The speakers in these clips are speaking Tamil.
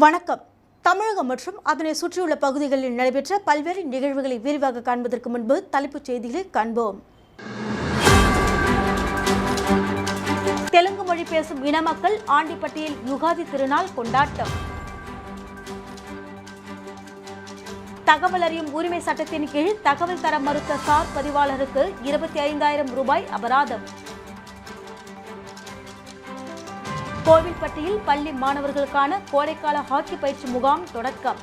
வணக்கம். தமிழகம் மற்றும் அதனை சுற்றியுள்ள பகுதிகளில் நடைபெற்ற பல்வேறு நிகழ்வுகளை விரிவாக காண்பதற்கு முன்பு தலைப்புச் செய்திகளை காண்போம். தெலுங்கு மொழி பேசும் இன மக்கள் ஆண்டிப்பட்டியில் யுகாதி திருநாள் கொண்டாட்டம். தகவல் அறியும் உரிமை சட்டத்தின் கீழ் தகவல் தர மறுத்த சார் பதிவாளருக்கு இருபத்தி ஐந்தாயிரம் ரூபாய் அபராதம். கோவில்பட்டியில் பள்ளி மாணவர்களுக்கான கோடைக்கால ஹாக்கி பயிற்சி முகாம் தொடக்கம்.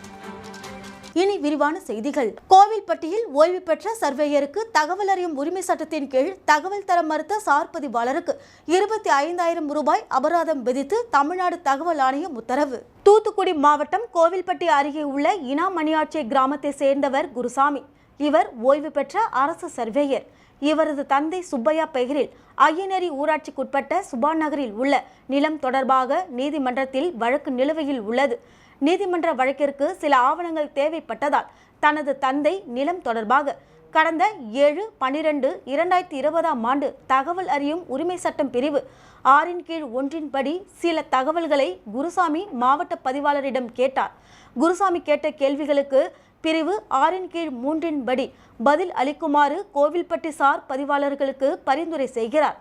இனி விரிவான செய்திகள். கோவில்பட்டியில் ஓய்வு பெற்ற சர்வேயருக்கு தகவல் அறியும் உரிமை சட்டத்தின் கீழ் தகவல் தர மறுத்த சார் பதிவாளருக்கு இருபத்தி ஐந்தாயிரம் ரூபாய் அபராதம் விதித்து தமிழ்நாடு தகவல் ஆணையம் உத்தரவு. தூத்துக்குடி மாவட்டம் கோவில்பட்டி அருகே உள்ள இனாமணியாட்சி கிராமத்தை சேர்ந்தவர் குருசாமி. இவர் ஓய்வு பெற்ற அரசு சர்வேயர். இவரது தந்தை சுப்பையா பெயரில் ஐயனேரி ஊராட்சிக்குட்பட்ட சுபா நகரில் உள்ள நிலம் தொடர்பாக நீதிமன்றத்தில் வழக்கு நிலுவையில் உள்ளது. நீதிமன்ற வழக்கிற்கு சில ஆவணங்கள் தேவைப்பட்டதால் தனது தந்தை நிலம் தொடர்பாக கடந்த ஏழு பனிரெண்டு இரண்டாயிரத்தி இருபதாம் ஆண்டு தகவல் அறியும் உரிமை சட்டம் பிரிவு ஆறின் கீழ் ஒன்றின்படி சில தகவல்களை குருசாமி மாவட்ட பதிவாளரிடம் கேட்டார். குருசாமி கேட்ட கேள்விகளுக்கு பிரிவு ஆறின் கீழ் மூன்றின்படி பதில் அளிக்குமாறு கோவில்பட்டி சார் பதிவாளர்களுக்கு பரிந்துரை செய்கிறார்.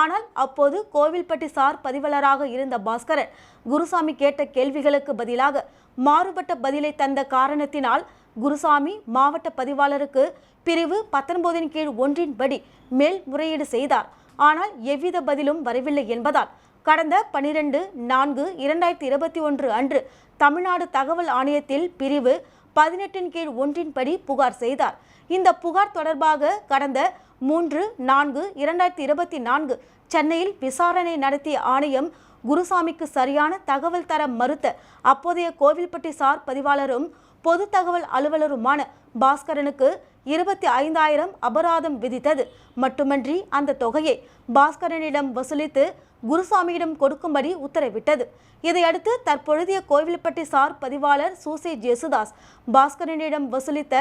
ஆனால் அப்போது கோவில்பட்டி சார் பதிவாளராக இருந்த பாஸ்கரன் குருசாமி கேட்ட கேள்விகளுக்கு பதிலாக மாறுபட்ட பதிலை தந்த காரணத்தினால் குருசாமி மாவட்ட பதிவாளருக்கு பிரிவு பத்தொன்பதின் கீழ் ஒன்றின்படி மேல்முறையீடு செய்தார். ஆனால் எவ்வித பதிலும் வரவில்லை என்பதால் கடந்த பனிரெண்டு நான்கு இரண்டாயிரத்தி இருபத்தி ஒன்று அன்று தமிழ்நாடு தகவல் ஆணையத்தில் பிரிவு பதினெட்டின் கீழ் ஒன்றின்படி புகார் செய்தார். இந்த புகார் தொடர்பாக கடந்த மூன்று நான்கு இரண்டாயிரத்தி இருபத்தி நான்கு சென்னையில் விசாரணை நடத்திய ஆணையம் குருசாமிக்கு சரியான தகவல் தர மறுத்த அப்போதைய கோவில்பட்டி சார் பதிவாளரும் பொது தகவல் அலுவலருமான பாஸ்கரனுக்கு இருபத்தி ஐந்தாயிரம் அபராதம் விதித்தது. மட்டுமன்றி அந்த தொகையை பாஸ்கரனிடம் வசூலித்து குருசாமியிடம் கொடுக்கும்படி உத்தரவிட்டது. இதையடுத்து தற்பொழுதைய கோவில்பட்டி சார் பதிவாளர் சூசே ஜேசுதாஸ் பாஸ்கரனிடம் வசூலித்த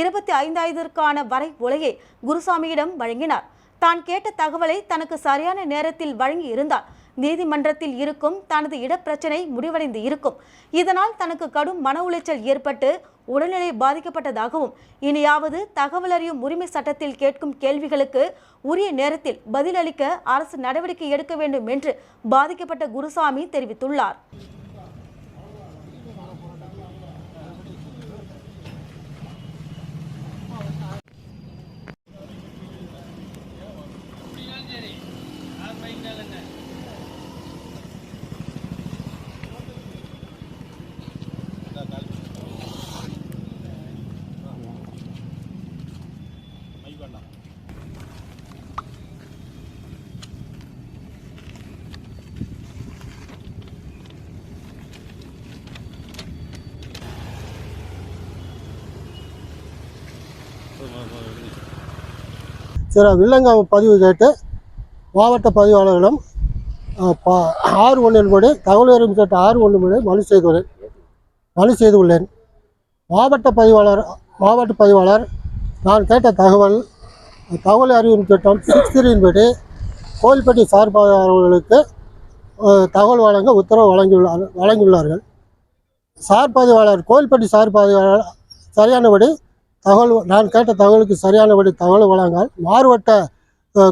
இருபத்தி ஐந்தாயிரத்திற்கான வரை உலையை குருசாமியிடம் வழங்கினார். தான் கேட்ட தகவலை தனக்கு சரியான நேரத்தில் வழங்கி இருந்தார் நீதிமன்றத்தில் இருக்கும் தனது இடப்பிரச்சனை முடிவடைந்து இருக்கும். இதனால் தனக்கு கடும் மன உளைச்சல் ஏற்பட்டு உடல்நிலை பாதிக்கப்பட்டதாகவும் இனியாவது தகவல் அறியும் உரிமை சட்டத்தில் கேட்கும் கேள்விகளுக்கு உரிய நேரத்தில் பதிலளிக்க அரசு நடவடிக்கை எடுக்க வேண்டும் என்று பாதிக்கப்பட்ட குருசாமி தெரிவித்துள்ளார். சில வில்லங்க பதிவு கேட்டு மாவட்ட பதிவாளரிடம் ஆறு ஒன்று ஆறு ஒன்றின்படி தகவல் அறிவு சட்ட ஆறு ஒன்று ஒன்றின்படி மனு செய்துள்ளேன் மனு செய்துள்ளேன். மாவட்ட பதிவாளர் மாவட்ட பதிவாளர் நான் கேட்ட தகவல் தகவல் அறியும் சட்டம் சிக்ஸ் த்ரீன்படி கோயில்பட்டி சார்பாளர்களுக்கு தகவல் வழங்க உத்தரவு வழங்கியுள்ளார் வழங்கியுள்ளார்கள். சார்பதிவாளர் கோயில்பட்டி சார் பதிவாளர் சரியானபடி தகவல் நான் கேட்ட தகவலுக்கு சரியானபடி தகவல் வழங்கால் மாறுபட்ட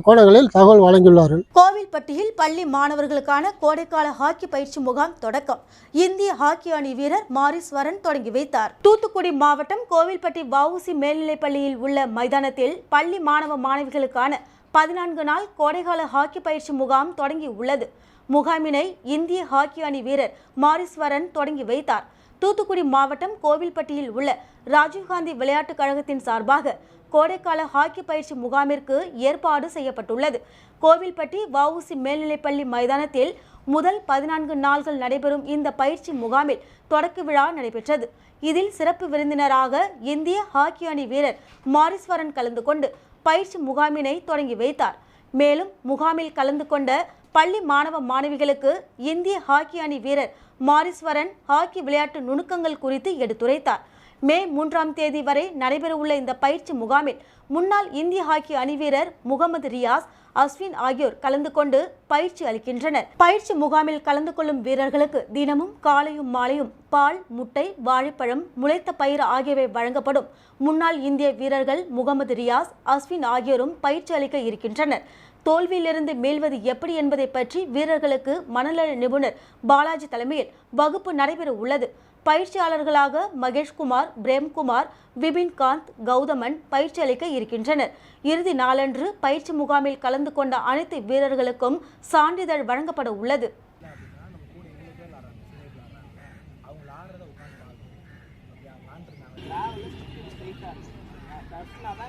கோணங்களில் தகவல் வழங்கியுள்ளார்கள். கோவில்பட்டியில் பள்ளி மாணவர்களுக்கான கோடைக்கால ஹாக்கி பயிற்சி முகாம் தொடக்கம். இந்திய ஹாக்கி அணி வீரர் மாரிஸ்வரன் தொடங்கி வைத்தார். தூத்துக்குடி மாவட்டம் கோவில்பட்டி வவுசி மேல்நிலைப் பள்ளியில் உள்ள மைதானத்தில் பள்ளி மாணவ மாணவிகளுக்கான பதினான்கு நாள் கோடைக்கால ஹாக்கி பயிற்சி முகாம் தொடங்கி உள்ளது முகாமினை இந்திய ஹாக்கி அணி வீரர் மாரிஸ்வரன் தொடங்கி வைத்தார். தூத்துக்குடி மாவட்டம் கோவில்பட்டியில் உள்ள ராஜீவ்காந்தி விளையாட்டுக் கழகத்தின் சார்பாக கோடைக்கால ஹாக்கி பயிற்சி முகாமிற்கு ஏற்பாடு செய்யப்பட்டுள்ளது. கோவில்பட்டி வவுசி மேல்நிலைப்பள்ளி மைதானத்தில் முதல் பதினான்கு நாள்கள் நடைபெறும் இந்த பயிற்சி முகாமில் தொடக்க விழா நடைபெற்றது. இதில் சிறப்பு விருந்தினராக இந்திய ஹாக்கி அணி வீரர் மாரிஸ்வரன் கலந்து கொண்டு பயிற்சி முகாமினை தொடங்கி வைத்தார். மேலும் முகாமில் கலந்து கொண்ட பள்ளி மாணவ மாணவிகளுக்கு இந்திய ஹாக்கி அணி வீரர் மாரிஸ்வரன் ஹாக்கி விளையாட்டு நுணுக்கங்கள் குறித்து எடுத்துரைத்தார். மே மூன்றாம் தேதி வரை நடைபெறவுள்ள இந்த பயிற்சி முகாமில் முன்னாள் இந்திய ஹாக்கி அணி வீரர் முகமது ரியாஸ் அஸ்வின் ஆகியோர் கலந்து கொண்டு பயிற்சி அளிக்கின்றனர். பயிற்சி முகாமில் கலந்து கொள்ளும் வீரர்களுக்கு தினமும் காலையும் மாலையும் பால் முட்டை வாழைப்பழம் முளைத்த பயிர் ஆகியவை வழங்கப்படும். முன்னாள் இந்திய வீரர்கள் முகமது ரியாஸ் அஸ்வின் ஆகியோரும் பயிற்சி அளிக்க இருக்கின்றனர். தோல்வியிலிருந்து மீள்வது எப்படி என்பதை பற்றி வீரர்களுக்கு மனநல நிபுணர் பாலாஜி தலைமையில் வகுப்பு நடைபெற உள்ளது. பயிற்சியாளர்களாக மகேஷ்குமார் பிரேம்குமார் விபின்காந்த் கௌதமன் பயிற்சி அளிக்க இருக்கின்றனர். இறுதி நாளன்று பயிற்சி முகாமில் கலந்து கொண்ட அனைத்து வீரர்களுக்கும் சான்றிதழ் வழங்கப்பட உள்ளது.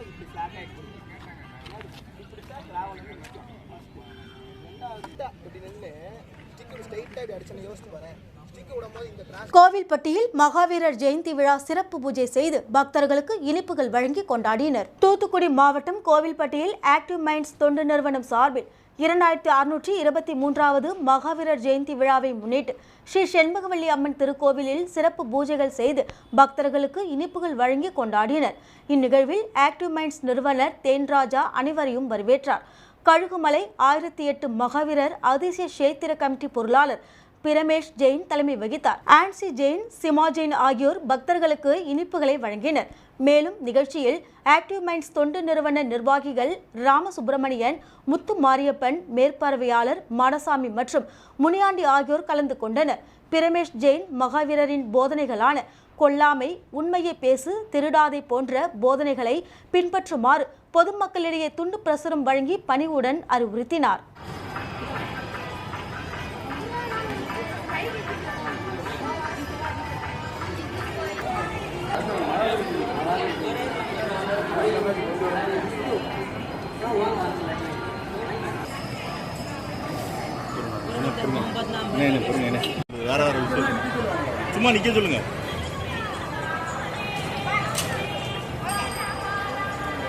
இப்படி நின்று ஸ்டிக்கு ஸ்ட்ரைட்டாக இப்படி அடிச்சு யோசிச்சு பாறேன் கோவில்பட்டியில் மகாவீரர் ஜெயந்தி விழா சிறப்பு பூஜை செய்து பக்தர்களுக்கு இனிப்புகள் வழங்கி கொண்டாடினர். தூத்துக்குடி மாவட்டம் கோவில்பட்டியில் ஆக்டிவ் மைண்ட்ஸ் தொண்டு நிறுவனம் சார்பில் இரண்டாயிரத்தி அறுநூற்றி இருபத்தி மூன்றாவது மகாவீரர் ஜெயந்தி விழாவை முன்னிட்டு ஸ்ரீ செண்பகவல்லி அம்மன் திருக்கோவிலில் சிறப்பு பூஜைகள் செய்து பக்தர்களுக்கு இனிப்புகள் வழங்கி கொண்டாடினர். இந்நிகழ்வில் ஆக்டிவ் மைண்ட்ஸ் நிறுவனர் தேன்ராஜா அனைவரையும் வரவேற்றார். கழுகுமலை ஆயிரத்தி எட்டு மகாவீரர் அதிசய சேத்திர கமிட்டி பொருளாளர் பிரமேஷ் ஜெயின் தலைமை வகித்தார். ஆன்சி ஜெயின் சிமா ஜெயின் ஆகியோர் பக்தர்களுக்கு இனிப்புகளை வழங்கினர். மேலும் நிகழ்ச்சியில் ஆக்டிவ் மைண்ட்ஸ் தொண்டு நிறுவன நிர்வாகிகள் ராமசுப்பிரமணியன் முத்து மாரியப்பன் மேற்பார்வையாளர் மாடசாமி மற்றும் முனியாண்டி ஆகியோர் கலந்து கொண்டனர். பிரமேஷ் ஜெயின் மகாவீரரின் போதனைகளான கொல்லாமை உண்மையை பேசு திருடாதை போன்ற போதனைகளை பின்பற்றுமாறு பொதுமக்களிடையே துண்டு பிரசுரம் வழங்கி பணிவுடன் அறிவுறுத்தினார். வேற வேற சும்மா நிக்க சொல்லுங்க.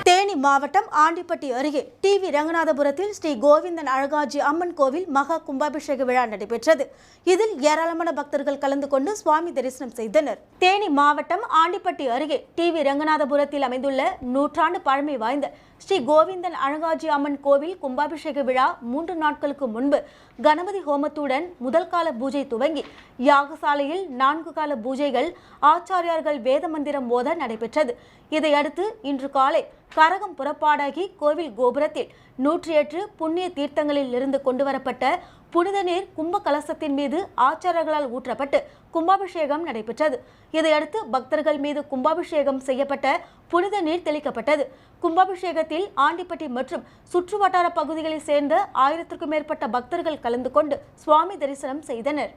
தேனி மாவட்டம் ஆண்டிப்பட்டி அருகே டிவி ரங்கநாதபுரத்தில் ஸ்ரீ கோவிந்தன் அழகாஜி அம்மன் கோவில் மகா கும்பாபிஷேக விழா நடைபெற்றது. இதில் ஏராளமான பக்தர்கள் கலந்து கொண்டு சுவாமி தரிசனம் செய்தனர். தேனி மாவட்டம் ஆண்டிப்பட்டி அருகே டிவி ரங்கநாதபுரத்தில் அமைந்துள்ள நூற்றாண்டு பழமை வாய்ந்த ஸ்ரீ கோவிந்தன் அழகாஜி அம்மன் கோவில் கும்பாபிஷேக விழா மூன்று நாட்களுக்கு முன்பு கணபதி ஹோமத்துடன் முதல் கால பூஜை துவங்கி யாகசாலையில் நான்கு கால பூஜைகள் ஆச்சாரியார்கள் வேத மந்திரம் மோத நடைபெற்றது. இதையடுத்து இன்று காலை கரகம் புறப்பாடாகி கோவில் கோபுரத்தில் நூற்றி எட்டு புண்ணிய தீர்த்தங்களில் இருந்து கொண்டுவரப்பட்ட புனித நீர் கும்ப கலசத்தின் மீது ஆச்சாரர்களால் ஊற்றப்பட்டு கும்பாபிஷேகம் நடைபெற்றது. இதையடுத்து பக்தர்கள் மீது கும்பாபிஷேகம் செய்யப்பட்ட புனித நீர் தெளிக்கப்பட்டது. கும்பாபிஷேகத்தில் ஆண்டிப்பட்டி மற்றும் சுற்றுவட்டார பகுதிகளைச் சேர்ந்த ஆயிரத்திற்கும் மேற்பட்ட பக்தர்கள் கலந்து கொண்டு சுவாமி தரிசனம் செய்தனர்.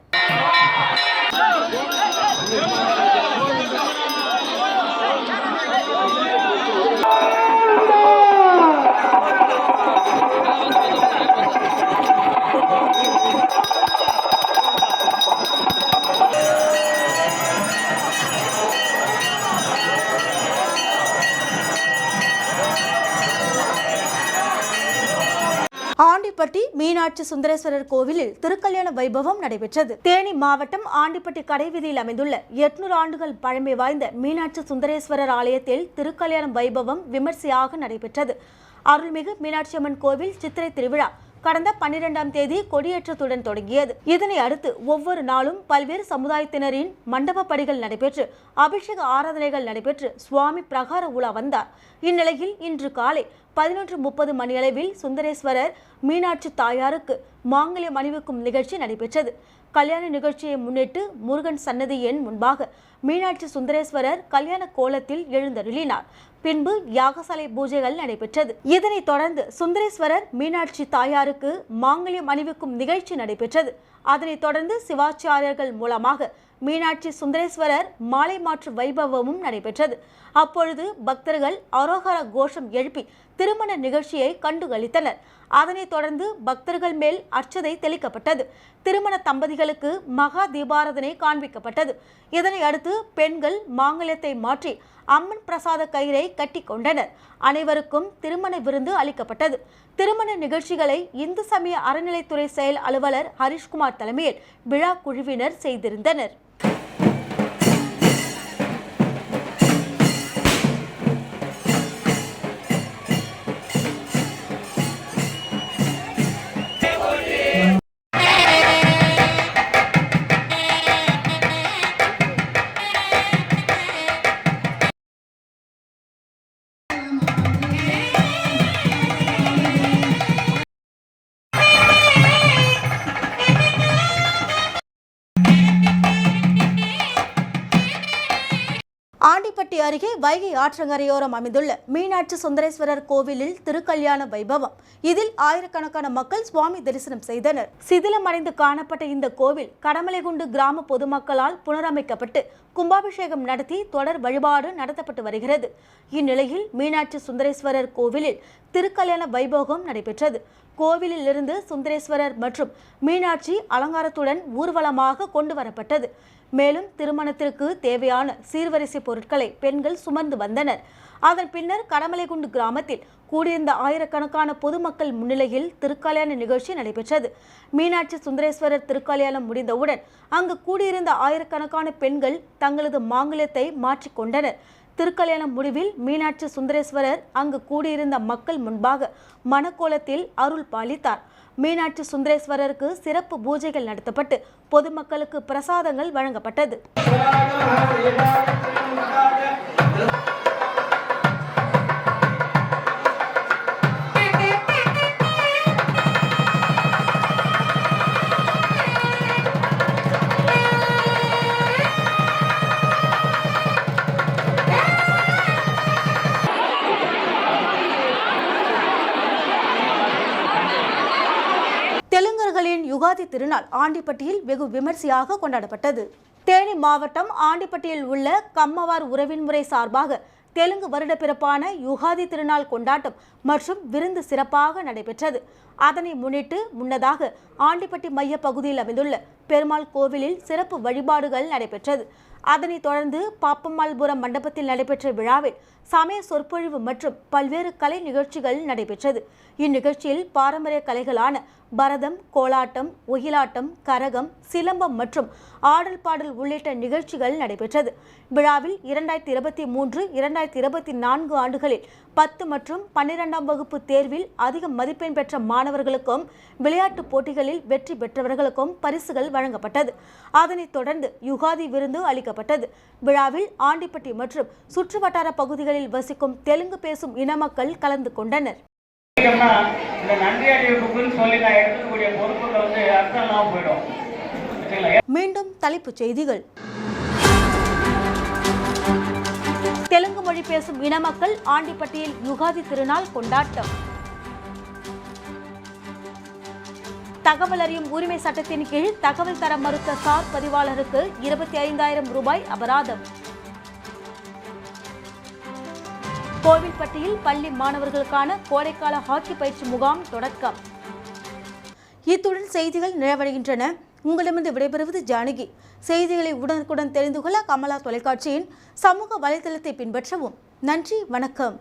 ஆண்டிப்பட்டி மீனாட்சி சுந்தரேஸ்வரர் கோவிலில் திருக்கல்யாண வைபவம் நடைபெற்றது. தேனி மாவட்டம் ஆண்டிப்பட்டி கடைவீதியில் அமைந்துள்ள எட்நூறு ஆண்டுகள் பழமை வாய்ந்த மீனாட்சி சுந்தரேஸ்வரர் ஆலயத்தில் திருக்கல்யாண வைபவம் விமர்சையாக நடைபெற்றது. அருள்மிகு மீனாட்சி அம்மன் கோவில் சித்திரை திருவிழா கடந்த பன்னிரெண்டாம் தேதி கொடியேற்றத்துடன் தொடங்கியது. இதனை அடுத்து ஒவ்வொரு நாளும் பல்வேறு சமுதாயத்தினரின் மண்டப படிகள் நடைபெற்று அபிஷேக ஆராதனைகள் நடைபெற்று சுவாமி பிரகார உலா வந்தார். இந்நிலையில் இன்று காலை பதினொன்று முப்பது மணியளவில் சுந்தரேஸ்வரர் மீனாட்சி தாயாருக்கு மாங்கல்யம் அணிவிக்கும் நிகழ்ச்சி நடைபெற்றது. கல்யாண நிகழ்ச்சியை முன்னிட்டு முருகன் சன்னதியின் முன்பாக மீனாட்சி சுந்தரேஸ்வரர் கல்யாண கோலத்தில் எழுந்தருளினார். பின்பு யாகசாலை பூஜைகள் நடைபெற்றது. இதனைத் தொடர்ந்து சுந்தரேஸ்வரர் மீனாட்சி தாயாருக்கு மாங்கல்யம் அணிவிக்கும் நிகழ்ச்சி நடைபெற்றது. அதனைத் தொடர்ந்து சிவாச்சாரியர்கள் மூலமாக மீனாட்சி சுந்தரேஸ்வரர் மாலை மாற்று வைபவமும் நடைபெற்றது. அப்பொழுது பக்தர்கள் அரோகர கோஷம் எழுப்பி திருமண நிகழ்ச்சியை கண்டுகளித்தனர். அதனைத் தொடர்ந்து பக்தர்கள் மேல் அர்ச்சதை தெளிக்கப்பட்டது. திருமண தம்பதிகளுக்கு மகா தீபாராதனை காண்பிக்கப்பட்டது. இதனை அடுத்து பெண்கள் மாங்கல்யத்தை மாற்றி அம்மன் பிரசாத கயிறை கட்டி கொண்டனர். அனைவருக்கும் திருமண விருந்து அளிக்கப்பட்டது. திருமண நிகழ்ச்சிகளை இந்து சமய அறநிலைத்துறை செயல் அலுவலர் ஹரிஷ்குமார் தலைமையில் விழா குழுவினர் செய்திருந்தனர். ராணிப்பட்டி அருகே வைகை ஆற்றங்கரையோரம் அமைந்துள்ள மீனாட்சி சுந்தரேஸ்வரர் கோவிலில் திருக்கல்யாண வைபவம். இதில் ஆயிரக்கணக்கான மக்கள் சுவாமி தரிசனம் செய்தனர். சிதிலமடைந்து காணப்பட்ட இந்த கோவில் கடமலைகுண்டு கிராம பொதுமக்களால் புனரமைக்கப்பட்டு கும்பாபிஷேகம் நடத்தி தொடர் வழிபாடு நடத்தப்பட்டு வருகிறது. இந்நிலையில் மீனாட்சி சுந்தரேஸ்வரர் கோவிலில் திருக்கல்யாண வைபோகம் நடைபெற்றது. கோவிலில் இருந்து சுந்தரேஸ்வரர் மற்றும் மீனாட்சி அலங்காரத்துடன் ஊர்வலமாக கொண்டு வரப்பட்டது. மேலும் திருமணத்திற்கு தேவையான சீர்வரிசை பொருட்களை பெண்கள் சுமந்து வந்தனர். அதன் பின்னர் கடமலைகுண்டு கிராமத்தில் கூடியிருந்த ஆயிரக்கணக்கான பொதுமக்கள் முன்னிலையில் திருக்கல்யாண நிகழ்ச்சி நடைபெற்றது. மீனாட்சி சுந்தரேஸ்வரர் திருக்கல்யாணம் முடிந்தவுடன் அங்கு கூடியிருந்த ஆயிரக்கணக்கான பெண்கள் தங்களது மாங்கல்யத்தை மாற்றிக்கொண்டனர் திருக்கல்யாணம் முடிவில் மீனாட்சி சுந்தரேஸ்வரர் அங்கு கூடியிருந்த மக்கள் முன்பாக மணக்கோலத்தில் அருள் பாலித்தார். மீனாட்சி சுந்தரேஸ்வரருக்கு சிறப்பு பூஜைகள் நடத்தப்பட்டு பொதுமக்களுக்கு பிரசாதங்கள் வழங்கப்பட்டது. திருநாள் ஆண்டிப்பட்டியில் வெகு விமர்சையாக கொண்டாடப்பட்டது. தேனி மாவட்டம் ஆண்டிப்பட்டியில் உள்ள கம்மவார் உறவின் முறை சார்பாக தெலுங்கு வருட பிறப்பான யுகாதி திருநாள் கொண்டாட்டம் மற்றும் விருந்து சிறப்பாக நடைபெற்றது. அதனை முன்னிட்டு முன்னதாக ஆண்டிப்பட்டி மைய பகுதியில் அமைந்துள்ள பெருமாள் கோவிலில் சிறப்பு வழிபாடுகள் நடைபெற்றது. அதனைத் தொடர்ந்து பாப்பம்மாள்புரம் மண்டபத்தில் நடைபெற்ற விழாவில் சமய சொற்பொழிவு மற்றும் பல்வேறு கலை நிகழ்ச்சிகள் நடைபெற்றது. இந்நிகழ்ச்சியில் பாரம்பரிய கலைகளான பரதம் கோலாட்டம் ஒயிலாட்டம் கரகம் சிலம்பம் மற்றும் ஆடல் பாடல் உள்ளிட்ட நிகழ்ச்சிகள் நடைபெற்றது. விழாவில் இரண்டாயிரத்தி இருபத்தி மூன்று இரண்டாயிரத்தி இருபத்தி நான்கு ஆண்டுகளில் பத்து மற்றும் பன்னிரெண்டாம் வகுப்பு தேர்வில் அதிக மதிப்பெண் பெற்ற மாணவர்களுக்கும் விளையாட்டுப் போட்டிகளில் வெற்றி பெற்றவர்களுக்கும் பரிசுகள் வழங்கப்பட்டது. அதனைத் தொடர்ந்து யுகாதி விருந்து அளிக்கப்பட்டது. விழாவில் ஆண்டிப்பட்டி மற்றும் சுற்றுவட்டார பகுதிகளில் வசிக்கும் தெலுங்கு பேசும் இன மக்கள் கலந்து கொண்டனர். மீண்டும் தலைப்புச் செய்திகள். தெலுங்கு மொழி பேசும் இன மக்கள் ஆண்டிப்பட்டியில் யுகாதி திருநாள் கொண்டாட்டம். தகவல் அறியும் உரிமை சட்டத்தின் கீழ் தகவல் தர மறுத்த சார் பதிவாளருக்கு இருபத்தி ஐந்தாயிரம் ரூபாய் அபராதம். கோவில்பட்டியில் பள்ளி மாணவர்களுக்கான கோடைக்கால ஹாக்கி பயிற்சி முகாம் தொடக்கம். இத்துடன் செய்திகள் நிறைவடைகின்றன. உங்களிடமிருந்து விடைபெறுவது ஜானகி. செய்திகளை உடனுக்குடன் தெரிந்து கொள்ள கமலா தொலைக்காட்சியின் சமூக வலைதளத்தை பின்பற்றவும். நன்றி வணக்கம்.